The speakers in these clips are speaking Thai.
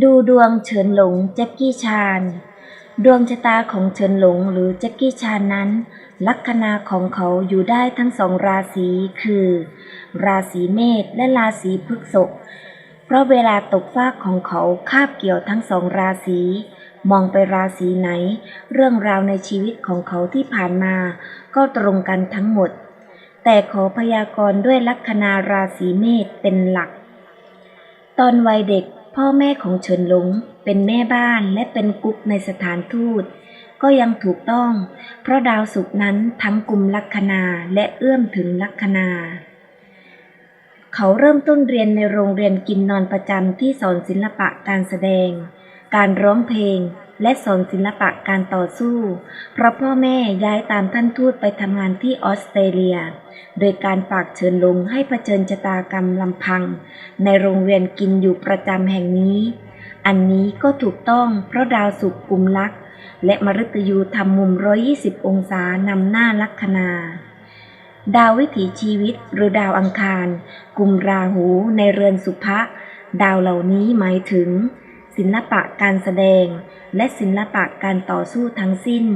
ดูดวงเฉินหลงแจ็คกี้ชาน ดวงชะตาของเฉินหลงหรือแจ็คกี้ชานนั้น ลัคนาของเขาอยู่ได้ทั้งสองราศีคือ ราศีเมษและราศีพฤษภเพราะเวลาตกฟากของเขาคาบเกี่ยวทั้งสองราศีมองไปราศีไหน เรื่องราวในชีวิตของเขาที่ผ่านมา ก็ตรงกันทั้งหมด แต่ขอพยากรณ์ด้วยลัคนาราศีเมษเป็นหลัก ตอนวัยเด็ก พ่อแม่ของเฉินหลงเป็นแม่บ้านและเป็นกุ๊กในสถานทูต ก็ยังถูกต้อง เพราะดาวศุกร์นั้นทั้งกลุ่มลัคนาและเอื้อมถึงลัคนา เขาเริ่มต้นเรียนในโรงเรียนกินนอนประจำที่สอนศิลปะการแสดง การร้องเพลง และสอนศิลปะการต่อสู้ เพราะพ่อแม่ย้ายตามท่านทูตไปทำงานที่ออสเตรเลีย โดยการฝากเชิญลงให้เผชิญชะตากรรมลำพัง ในโรงเรียนกินอยู่ประจำแห่งนี้ อันนี้ก็ถูกต้องเพราะดาวศุกร์กุมลัก และมฤตยูทำมุม 120 องศานำหน้าลัคนาดาววิถีชีวิตหรือดาวอังคารกุมราหูในเรือนสุภะ ดาวเหล่านี้หมายถึง ศิลปะการแสดง และศิลปะการต่อสู้ทั้งสิ้น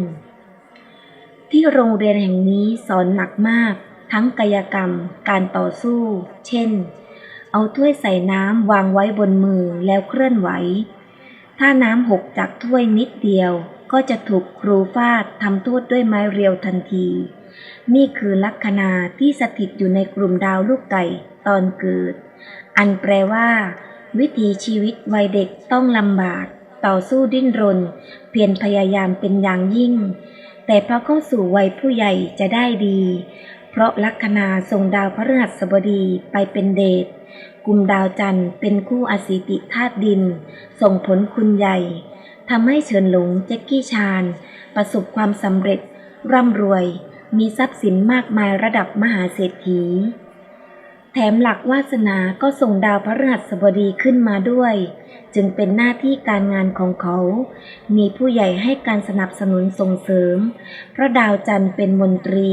ที่โรงเรียนแห่งนี้สอนหนักมาก ทั้งกายกรรม การต่อสู้ เช่น เอาถ้วยใส่น้ำวางไว้บนมือแล้วเคลื่อนไหว ถ้าน้ำหกจากถ้วยนิดเดียวก็จะถูกครูฟาดทำโทษด้วยไม้เรียวทันที นี่คือลัคนาที่สถิตอยู่ในกลุ่มดาวลูกไก่ตอนเกิด อันแปลว่า วิถีชีวิตวัยเด็กต้องลำบาก ต่อสู้ดิ้นรน เพียรพยายามเป็นอย่างยิ่ง แต่พอเข้าสู่วัยผู้ใหญ่จะได้ดี เพราะลัคนาส่งดาวพฤหัสบดีไปเป็นเดชกลุ่มดาวจันทร์เป็นคู่อสิติธาตุดิน ส่งผลคุณใหญ่ทำให้เฉินหลงแจ็คกี้ชานประสบความสำเร็จ ร่ำรวย มีทรัพย์สินมากมายระดับมหาเศรษฐี แถมหลักวาสนาก็ส่งดาวพฤหัสบดีขึ้นมาด้วย จึงเป็นหน้าที่การงานของเขา มีผู้ใหญ่ให้การสนับสนุนส่งเสริม เพราะดาวจันทร์เป็นมนตรี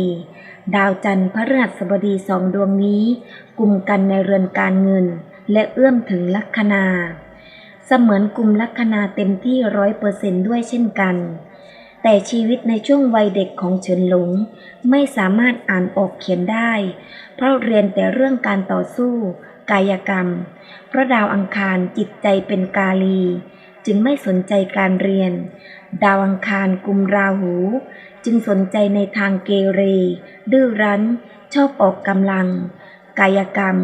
ดาวจันทร์พฤหัสบดีสองดวงนี้กลุ่มกันในเรือนการเงิน และเอื้อมถึงลัคนา เสมือนกลุ่มลัคนาเต็มที่ร้อยเปอร์เซนด้วยเช่นกัน แต่ชีวิตในช่วงวัยเด็กของเฉินหลง ไม่สามารถอ่านออกเขียนได้ เพราะเรียนแต่เรื่องการต่อสู้ กายกรรม เพราะดาวอังคารจิตใจเป็นกาลี จึงไม่สนใจการเรียน ดาวอังคารกุมราหู จึงสนใจในทางเกเร ดื้อรั้น ชอบออกกำลัง กายกรรม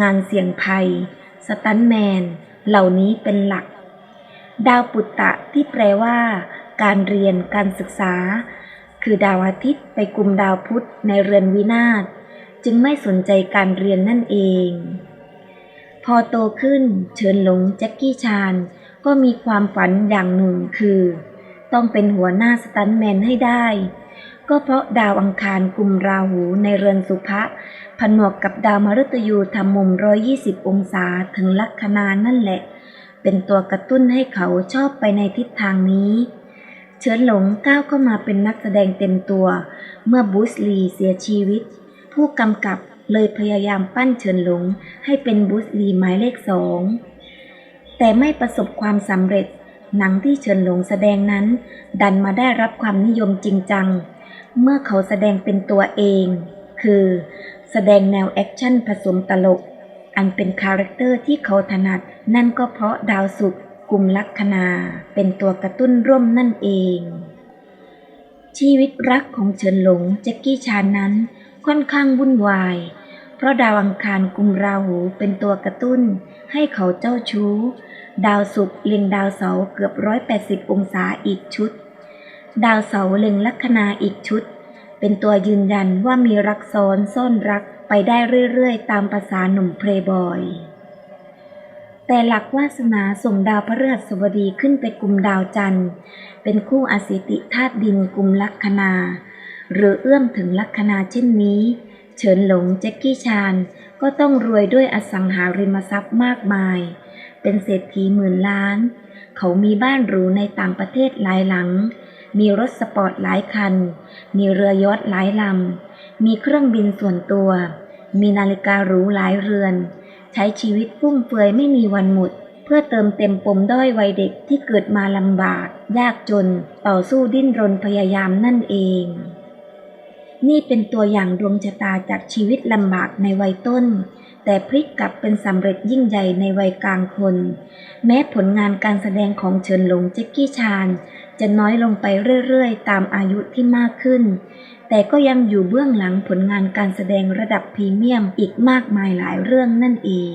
งานเสี่ยงภัย สตันแมน เหล่านี้เป็นหลัก ดาวปุตตะที่แปลว่า การเรียนการศึกษา คือดาวอาทิตย์ไปกลุ่มดาวพุธในเรือนวินาศจึงไม่สนใจการเรียนนั่นเอง พอโตขึ้นเชิญหลงแจ็คกี้ชานก็มีความฝันอย่างหนึ่งคือ ต้องเป็นหัวหน้าสตันแมนให้ได้ ก็เพราะดาวอังคารกลุ่มราหูในเรือนสุภะผนวกกับดาวมฤตยูทำมุม 120 องศาถึงลัคนานั่นแหละ เป็นตัวกระตุ้นให้เขาชอบไปในทิศทางนี้ เฉินหลงก้าวเข้ามาเป็นนักแสดงเต็มตัว เมื่อบูสลีเสียชีวิต ผู้กำกับเลยพยายามปั้นเฉินหลงให้เป็นบูสลีหมายเลขสองแต่ไม่ประสบความสำเร็จ หนังที่เฉินหลงแสดงนั้น ดันมาได้รับความนิยมจริงจัง เมื่อเขาแสดงเป็นตัวเอง คือ แสดงแนวแอคชั่นผสมตลก อันเป็นคาแรคเตอร์ที่เขาถนัดนั่นก็เพราะดาวศุกร์ กลุ่มลัคนาเป็นตัวกระตุ้นร่วมนั่นเอง ชีวิตรักของเฉินหลงแจ็คกี้ชานนั้นค่อนข้างวุ่นวาย เพราะดาวอังคารกุมราหูเป็นตัวกระตุ้น ให้เขาเจ้าชู้ ดาวศุกร์เล็งดาวเสาเกือบร้อยแปดสิบองศาอีกชุด ดาวเสาเล็งลัคนาอีกชุด เป็นตัวยืนยันว่ามีรักซ้อนซ่อนรักไปได้เรื่อยๆ ตามภาษาหนุ่มเพลย์บอย แต่หลักวาสนาส่งดาวพฤหัสบดีขึ้นไปกลุ่มดาวจันทร์ เป็นคู่อสิติธาตุดินกลุ่มลัคนา หรือเอื้อมถึงลัคนาเช่นนี้ เฉินหลงแจ็คกี้ชานก็ต้องรวยด้วยอสังหาริมทรัพย์มากมาย เป็นเศรษฐีหมื่นล้าน เขามีบ้านหรูในต่างประเทศหลายหลัง มีรถสปอร์ตหลายคัน มีเรือยอทหลายลำ มีเครื่องบินส่วนตัว มีนาฬิกาหรูหลายเรือน ใช้ชีวิตฟุ่มเฟือยไม่มีวันหมด เพื่อเติมเต็มปมด้อยวัยเด็กที่เกิดมาลำบาก ยากจน ต่อสู้ดิ้นรนพยายามนั่นเอง นี่เป็นตัวอย่างดวงชะตาจากชีวิตลำบากในวัยต้น แต่พลิกกลับเป็นสำเร็จยิ่งใหญ่ในวัยกลางคน แม้ผลงานการแสดงของเฉินหลงเจ็กกี้ชาน จะน้อยลงไปเรื่อยๆ ตามอายุที่มากขึ้น แต่ก็ยังอยู่เบื้องหลังผลงานการแสดงระดับพรีเมียมอีกมากมายหลายเรื่องนั่นเอง